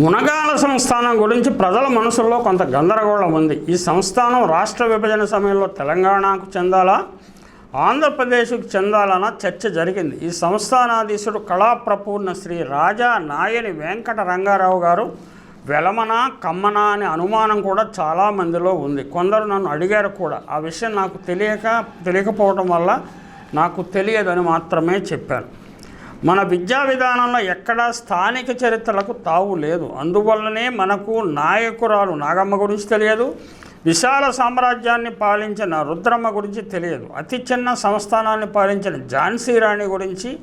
మునగాల సంస్థానం గురించి ప్రజల మనసుల్లో కొంత గందరగోళం ఉంది. ఈ సంస్థానం రాష్ట్ర విభజన సమయంలో తెలంగాణకు చెందాలా? ఆంధ్రప్రదేశ్కు చెందాలన్న చర్చ జరిగింది. ఈ సంస్థానాధీశుడు కళాప్రపూర్ణ శ్రీ రాజా నాయని వెంకట రంగారావు గారు వెలమన కమ్మన అనే అనుమానం కూడా చాలామందిలో ఉంది. కొందరు నన్ను అడిగారు కూడా. ఆ విషయం నాకు తెలియక తెలియకపోవడం వల్ల నాకు తెలియదని మాత్రమే చెప్పాను. మన విద్యా విధానంలో ఎక్కడా స్థానిక చరిత్రలకు తావు లేదు. అందువల్లనే మనకు నాయకురాలు నాగమ్మ గురించి తెలియదు విశాల సామ్రాజ్యాన్ని పాలించిన రుద్రమ్మ గురించి తెలియదు అతి చిన్న సంస్థానాన్ని పాలించిన ఝాన్సీ రాణి గురించి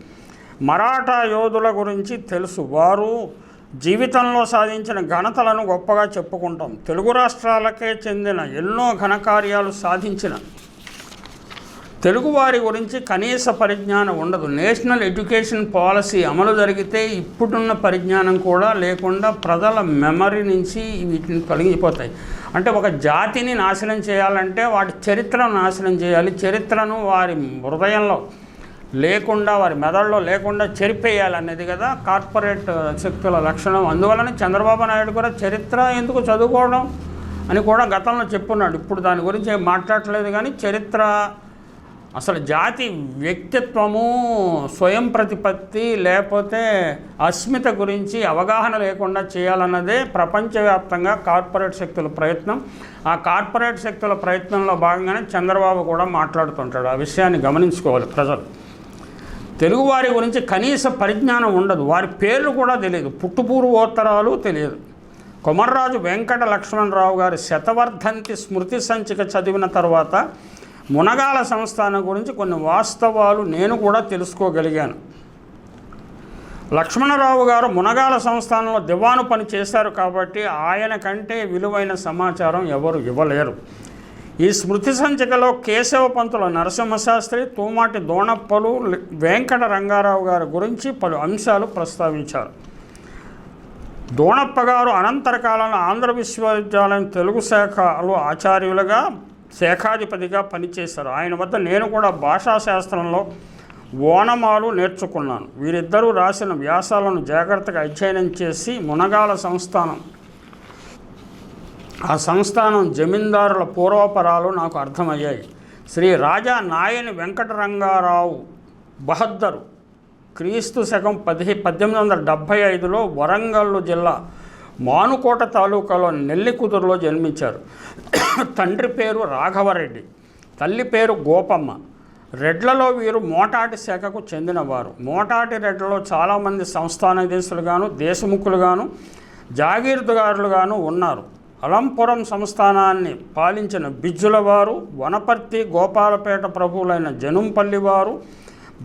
మరాఠా యోధుల గురించి తెలుసు. వారు జీవితంలో సాధించిన ఘనతలను గొప్పగా చెప్పుకుంటాం. తెలుగు రాష్ట్రాలకే చెందిన ఎన్నో ఘనకార్యాలు సాధించిన తెలుగువారి గురించి కనీస పరిజ్ఞానం ఉండదు. నేషనల్ ఎడ్యుకేషన్ పాలసీ అమలు జరిగితే ఇప్పుడున్న పరిజ్ఞానం కూడా లేకుండా ప్రజల మెమరీ నుంచి వీటిని తొలగిపోతాయి. అంటే ఒక జాతిని నాశనం చేయాలంటే వాటి చరిత్రను నాశనం చేయాలి. చరిత్రను వారి హృదయంలో లేకుండా వారి మెదడులో లేకుండా చెరిపేయాలనేది కదా కార్పొరేట్ శక్తుల లక్షణం. అందువలన చంద్రబాబు నాయుడు కూడా చరిత్ర ఎందుకు చదువుకోవడం అని కూడా గతంలో చెప్పున్నాడు. ఇప్పుడు దాని గురించి మాట్లాడలేదు మాట్లాడట్లేదు కానీ చరిత్ర అసలు జాతి వ్యక్తిత్వము స్వయం ప్రతిపత్తి లేకపోతే అస్మిత గురించి అవగాహన లేకుండా చేయాలన్నదే ప్రపంచవ్యాప్తంగా కార్పొరేట్ శక్తుల ప్రయత్నం. ఆ కార్పొరేట్ శక్తుల ప్రయత్నంలో భాగంగానే చంద్రబాబు కూడా మాట్లాడుతుంటాడు. ఆ విషయాన్ని గమనించుకోవాలి ప్రజలు. తెలుగువారి గురించి కనీస పరిజ్ఞానం ఉండదు. వారి పేర్లు కూడా తెలియదు. పుట్టుపూర్వోత్తరాలు తెలియదు. కొమర్రాజు వెంకట లక్ష్మణరావు గారి శతవర్ధంతి స్మృతి సంచిక చదివిన తర్వాత మునగాల సంస్థానం గురించి కొన్ని వాస్తవాలు నేను కూడా తెలుసుకోగలిగాను. లక్ష్మణరావు గారు మునగాల సంస్థానంలో దివాను పని చేశారు కాబట్టి ఆయన కంటే విలువైన సమాచారం ఎవరు ఇవ్వలేరు. ఈ స్మృతి సంచికలో కేశవ పంతుల నరసింహశాస్త్రి తూమాటి దోణప్పలు వెంకట రంగారావు గారి గురించి పలు అంశాలు ప్రస్తావించారు. దోణప్ప గారు అనంతర కాలంలో ఆంధ్ర విశ్వవిద్యాలయం తెలుగు శాఖలో ఆచార్యులుగా శాఖాధిపతిగా పనిచేశారు. ఆయన వద్ద నేను కూడా భాషా శాస్త్రంలో ఓనమాలు నేర్చుకున్నాను. వీరిద్దరూ రాసిన వ్యాసాలను జాగ్రత్తగా అధ్యయనం చేసి మునగాల సంస్థానం ఆ సంస్థానం జమీందారుల పూర్వపరాలు నాకు అర్థమయ్యాయి. శ్రీ రాజా నాయని వెంకటరంగారావు బహద్దరు క్రీస్తు శకం పది పద్దెనిమిది వందల డెబ్భై ఐదులో వరంగల్ జిల్లా మానుకోట తాలూకాలో నెల్లికుదురులో జన్మించారు. తండ్రి పేరు రాఘవరెడ్డి తల్లి పేరు గోపమ్మ. రెడ్లలో వీరు మోటాటి శాఖకు చెందినవారు. మోటాటి రెడ్లలో చాలామంది సంస్థానాధీశులుగాను దేశముఖులుగాను జాగీర్దారులుగాను ఉన్నారు. అలంపురం సంస్థానాన్ని పాలించిన బిజ్జులవారు వనపర్తి గోపాలపేట ప్రభువులైన జనుంపల్లి వారు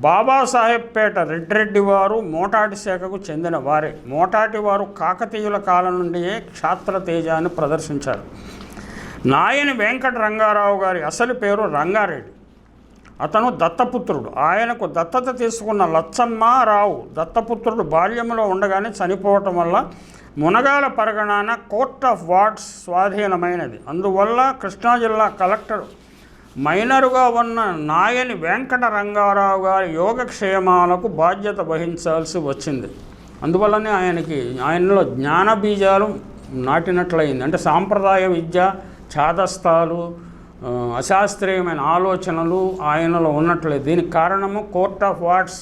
బాబాసాహెబ్పేట రెడ్డిరెడ్డి వారు మోటాటి శాఖకు చెందిన వారే. మోటాటి వారు కాకతీయుల కాలం నుండియే క్షాత్ర తేజాన్ని ప్రదర్శించారు. నాయని వెంకట రంగారావు గారి అసలు పేరు రంగారెడ్డి. అతను దత్తపుత్రుడు. ఆయనకు దత్తత తీసుకున్న లచ్చమ్మారావు దత్తపుత్రుడు బాల్యంలో ఉండగానే చనిపోవటం వల్ల మునగాల పరగణాన కోర్ట్ ఆఫ్ వార్డ్స్ స్వాధీనమైనది. అందువల్ల కృష్ణా జిల్లా కలెక్టర్ మైనరుగా ఉన్న నాయని వెంకట రంగారావు గారి యోగక్షేమాలకు బాధ్యత వహించాల్సి వచ్చింది. అందువల్లనే ఆయనకి ఆయనలో జ్ఞాన బీజాలు నాటినట్లయింది. అంటే సాంప్రదాయ విద్య చాదస్తాలు అశాస్త్రీయమైన ఆలోచనలు ఆయనలో ఉన్నట్లేదు దీనికి కారణము కోర్ట్ ఆఫ్ వార్డ్స్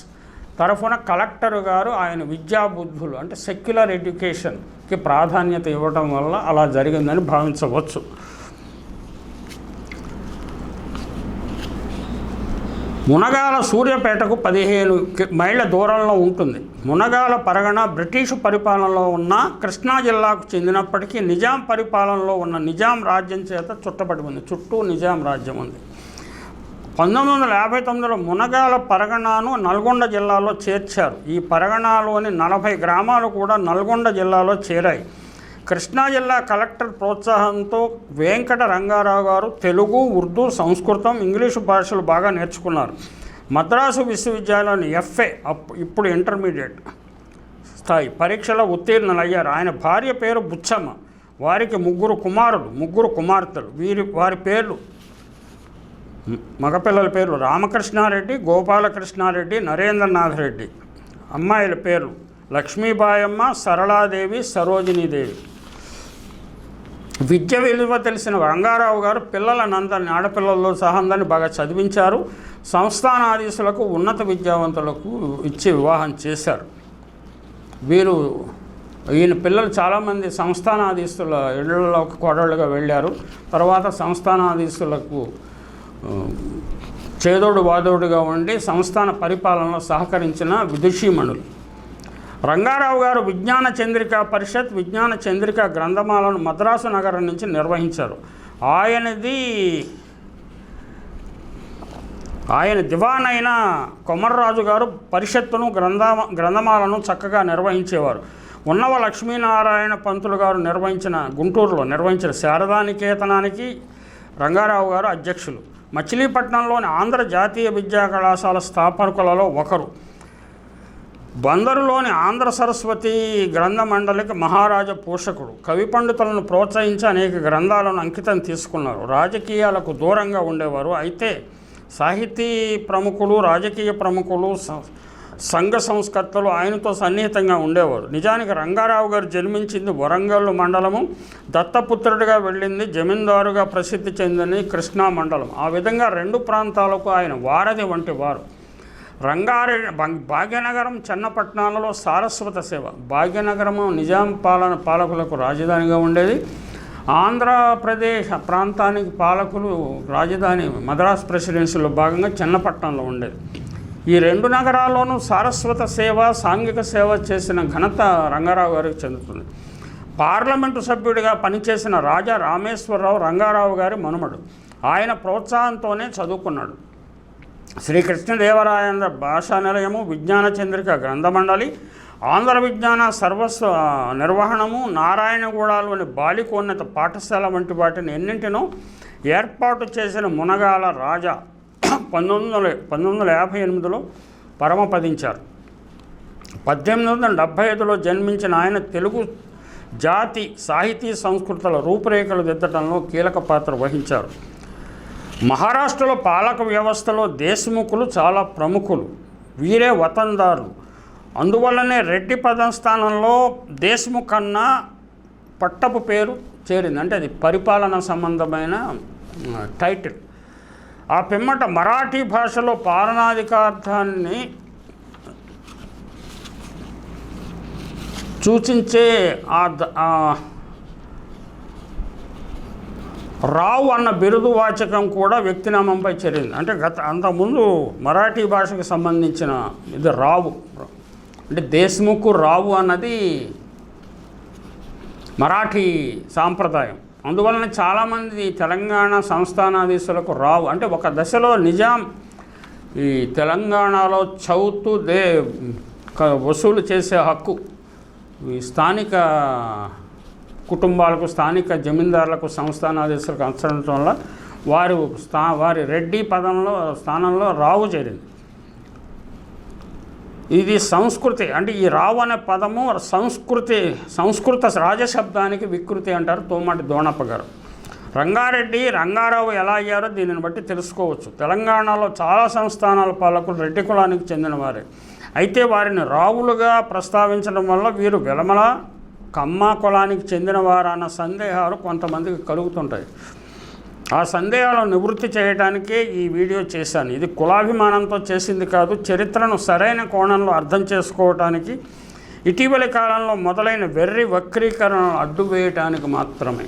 తరఫున కలెక్టర్ గారు ఆయన విద్యాబుద్ధులు అంటే సెక్యులర్ ఎడ్యుకేషన్కి ప్రాధాన్యత ఇవ్వడం వల్ల అలా జరిగిందని భావించవచ్చు. మునగాల సూర్యపేటకు పదిహేను మైళ్ళ దూరంలో ఉంటుంది. మునగాల పరగణ బ్రిటిషు పరిపాలనలో ఉన్న కృష్ణా జిల్లాకు చెందినప్పటికీ నిజాం పరిపాలనలో ఉన్న నిజాం రాజ్యం చేత చుట్టబడి ఉంది. చుట్టూ నిజాం రాజ్యం ఉంది. పంతొమ్మిది వందల యాభై తొమ్మిదిలో మునగాల పరగణను నల్గొండ జిల్లాలో చేర్చారు. ఈ పరగణలోని నలభై గ్రామాలు కూడా నల్గొండ జిల్లాలో చేరాయి. కృష్ణా జిల్లా కలెక్టర్ ప్రోత్సాహంతో వెంకట రంగారావు గారు తెలుగు ఉర్దూ సంస్కృతం ఇంగ్లీషు భాషలు బాగా నేర్చుకున్నారు. మద్రాసు విశ్వవిద్యాలయం ఎఫ్ఏ అప్ ఇప్పుడు ఇంటర్మీడియట్ స్థాయి పరీక్షలో ఉత్తీర్ణులయ్యారు. ఆయన భార్య పేరు బుచ్చమ్మ వారికి ముగ్గురు కుమారులు ముగ్గురు కుమార్తెలు. వీరి వారి పేర్లు మగపిల్లల పేర్లు రామకృష్ణారెడ్డి గోపాలకృష్ణారెడ్డి నరేంద్రనాథ్ రెడ్డి అమ్మాయిల పేర్లు లక్ష్మీబాయమ్మ సరళాదేవి సరోజినీదేవి. విద్య విలువ తెలిసిన రంగారావు గారు పిల్లలనందరిని ఆడపిల్లల్లో సహా అందరిని బాగా చదివించారు. సంస్థానాధీశులకు ఉన్నత విద్యావంతులకు ఇచ్చి వివాహం చేశారు. వీరు ఈయన పిల్లలు చాలామంది సంస్థానాధీశుల ఇళ్ళలోకి కోడళ్ళుగా వెళ్ళారు. తర్వాత సంస్థానాధీశులకు చేదోడు వాదోడుగా ఉండి సంస్థాన పరిపాలనలో సహకరించిన విదుషీమణులు. రంగారావు గారు విజ్ఞాన చంద్రిక పరిషత్ విజ్ఞాన చంద్రిక గ్రంథమాలను మద్రాసు నగరం నుంచి నిర్వహించారు. ఆయనది ఆయన దివాన్ అయిన కొమర్రాజు గారు పరిషత్తును గ్రంథ గ్రంథమాలను చక్కగా నిర్వహించేవారు. ఉన్నవ లక్ష్మీనారాయణ పంతులు గారు నిర్వహించిన గుంటూరులో నిర్వహించిన శారదానికేతనానికి రంగారావు గారు అధ్యక్షులు. మచిలీపట్నంలోని ఆంధ్ర జాతీయ విద్యా కళాశాల స్థాపకులలో ఒకరు. బందరులోని ఆంధ్ర సరస్వతి గ్రంథ మండలికి మహారాజా పోషకుడు. కవి పండితులను ప్రోత్సహించి అనేక గ్రంథాలను అంకితం తీసుకున్నారు. రాజకీయాలకు దూరంగా ఉండేవారు. అయితే సాహితీ ప్రముఖులు రాజకీయ ప్రముఖులు సంఘ సంస్కర్తలు ఆయనతో సన్నిహితంగా ఉండేవారు. నిజానికి రంగారావు గారు జన్మించింది వరంగల్ మండలము. దత్తపుత్రుడిగా వెళ్ళింది జమీందారుగా ప్రసిద్ధి చెందింది కృష్ణా మండలం. ఆ విధంగా రెండు ప్రాంతాలకు ఆయన వారధి వంటి వారు. రంగారె భాగ్యనగరం చెన్నపట్నాలలో సారస్వత సేవ. భాగ్యనగరము నిజాం పాలన పాలకులకు రాజధానిగా ఉండేది. ఆంధ్రప్రదేశ్ ప్రాంతానికి పాలకులు రాజధాని మద్రాస్ ప్రెసిడెన్సీలో భాగంగా చెన్నపట్నంలో ఉండేది. ఈ రెండు నగరాల్లోనూ సారస్వత సేవ సాంఘిక సేవ చేసిన ఘనత రంగారావు గారికి చెందుతుంది. పార్లమెంటు సభ్యుడిగా పనిచేసిన రాజా రామేశ్వరరావు రంగారావు గారి మనుమడు. ఆయన ప్రోత్సాహంతోనే చదువుకున్నాడు. శ్రీకృష్ణదేవరాయంద్ర భాషా నిలయము విజ్ఞాన చంద్రిక గ్రంథమండలి ఆంధ్ర విజ్ఞాన సర్వస్వ నిర్వహణము నారాయణగూడలోని బాలికోన్నత పాఠశాల వంటి వాటిని ఎన్నింటినో ఏర్పాటు చేసిన మునగాల రాజా పంతొమ్మిది వందల పంతొమ్మిది వందల యాభై ఎనిమిదిలో పరమపదించారు. పద్దెనిమిది వందల డెబ్భై ఐదులో జన్మించిన ఆయన తెలుగు జాతి సాహితీ సంస్కృతుల రూపురేఖలు దిద్దటంలో కీలక పాత్ర వహించారు. మహారాష్ట్రలో పాలక వ్యవస్థలో దేశముఖులు చాలా ప్రముఖులు. వీరే వతందారులు అందువల్లనే రెడ్డి పదం స్థానంలో దేశముఖ్ కన్నా పట్టపు పేరు చేరింది. అంటే అది పరిపాలన సంబంధమైన టైటిల్ ఆ పిమ్మట మరాఠీ భాషలో పాలనాధికార్థాన్ని సూచించే ఆ రావు అన్న బిరుదు వాచకం కూడా వ్యక్తినామంపై చేరింది. అంటే గత అంతకుముందు మరాఠీ భాషకు సంబంధించిన ఇది రావు. అంటే దేశ్ముఖ్ రావు అన్నది మరాఠీ సాంప్రదాయం. అందువలన చాలామంది తెలంగాణ సంస్థానాధీశులకు రావు. అంటే ఒక దశలో నిజాం ఈ తెలంగాణలో చౌతు దే వసూలు చేసే హక్కు. ఈ స్థానిక కుటుంబాలకు స్థానిక జమీందారులకు సంస్థానాధీశులకు అనుసరించడం వల్ల వారు స్థా వారి రెడ్డి పదంలో స్థానంలో రావు చేరింది. ఇది సంస్కృతి. అంటే ఈ రావు అనే పదము సంస్కృతి సంస్కృత రాజశబ్దానికి వికృతి అంటారు తోమాటి దోణప్ప గారు. రంగారెడ్డి రంగారావు ఎలా అయ్యారో దీనిని బట్టి తెలుసుకోవచ్చు. తెలంగాణలో చాలా సంస్థానాల పాలకులు రెడ్డి కులానికి చెందిన వారే అయితే వారిని రావులుగా ప్రస్తావించడం వల్ల వీరు వెలమల కమ్మ కులానికి చెందినవారన్న సందేహాలు కొంతమందికి కలుగుతుంటాయి. ఆ సందేహాలను నివృత్తి చేయడానికే ఈ వీడియో చేశాను. ఇది కులాభిమానంతో చేసింది కాదు చరిత్రను సరైన కోణంలో అర్థం చేసుకోవటానికి ఇటీవలి కాలంలో మొదలైన వెర్రి వక్రీకరణను అడ్డు వేయటానికి మాత్రమే.